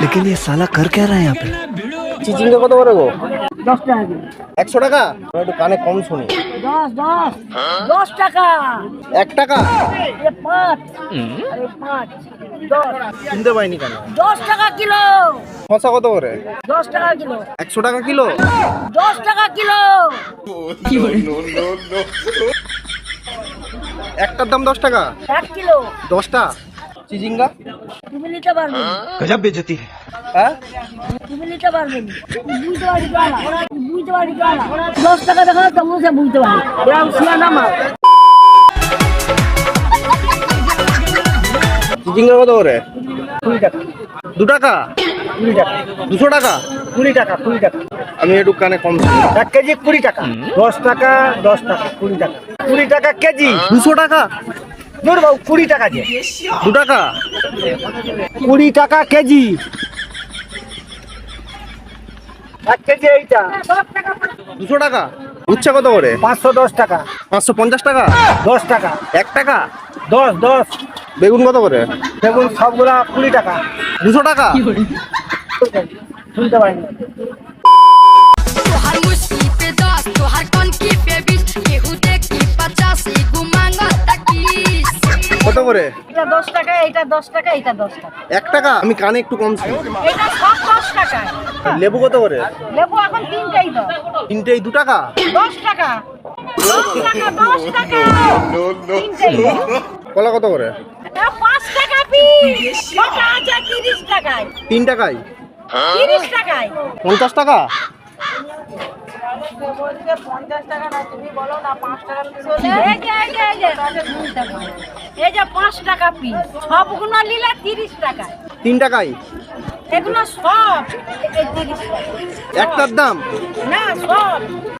लेकिन ये साला कर क्या रहा है यहाँ पे চিচিঙ্গা কত করে গো দশ টাকা কিলো একশো টাকা আমি একটু কানে কম শুনি দশ দশ দশ টাকা এক টাকা এ পাঁচ আরে পাঁচ দশ শুনতে পাইনি কেন দশ টাকা কিলো শশা কত করে দশ টাকা কিলো একশো টাকা কিলো দশ টাকা কিলো একটার দাম দশ টাকা এক কিলো দশটা চিচিঙ্গা তুমি নিতে পারবে গজব বেজতি হ্যাঁ? তুমি নিতে পারবে বুঝতে পারি বুঝতে পারি দশ টাকা দেখা তবু সে বুঝতে পারি ওরা উঠিয়া নামা চিচিঙ্গা কত করে? কুড়ি টাকা। দু টাকা? কুড়ি টাকা। দুশো টাকা? কুড়ি টাকা কুড়ি টাকা। আমি একটু কানে কম এক কেজি কুড়ি টাকা। দশ টাকা দশ টাকা কুড়ি টাকা। কুড়ি টাকা কেজি? দুশো টাকা? ধর বাবু কুড়ি টাকা যে দু টাকা? কুড়ি টাকা কেজি। এক কেজি এইটা। দুশো টাকা? উচ্ছে কত করে? পাঁচশো দশ টাকা। পাঁচশো পঞ্চাশ টাকা? দশ টাকা। এক টাকা? দশ দশ। বেগুন কত করে? দেখুন সবগুলা কুড়ি টাকা। দুশো টাকা? শুনতে পারিনি। করে? এটা দশ টাকা এটা দশ টাকা এটা দশ টাকা। এক টাকা? আমি কানে একটু কম শুনি। এটা সব দশ টাকা। লেবু কত করে? লেবু এখন তিনটাই দাও তিনটেই দু টাকা? দশ টাকা। দশ টাকা দশ টাকা। তিনটেই দাও। কলা কত করে? এটা পাঁচ টাকা পিস কটা আছে? তিরিশ টাকায়। তিন টাকায়? তিরিশ টাকায়। পঞ্চাশ টাকা? এই যে, এই যে, এই যে, এই যে পাঁচ টাকা পিস সবগুলো নিলে তিরিশ টাকা। তিন টাকাই এগুলো সব এই তিরিশ টাকা। একটার দাম? না সব।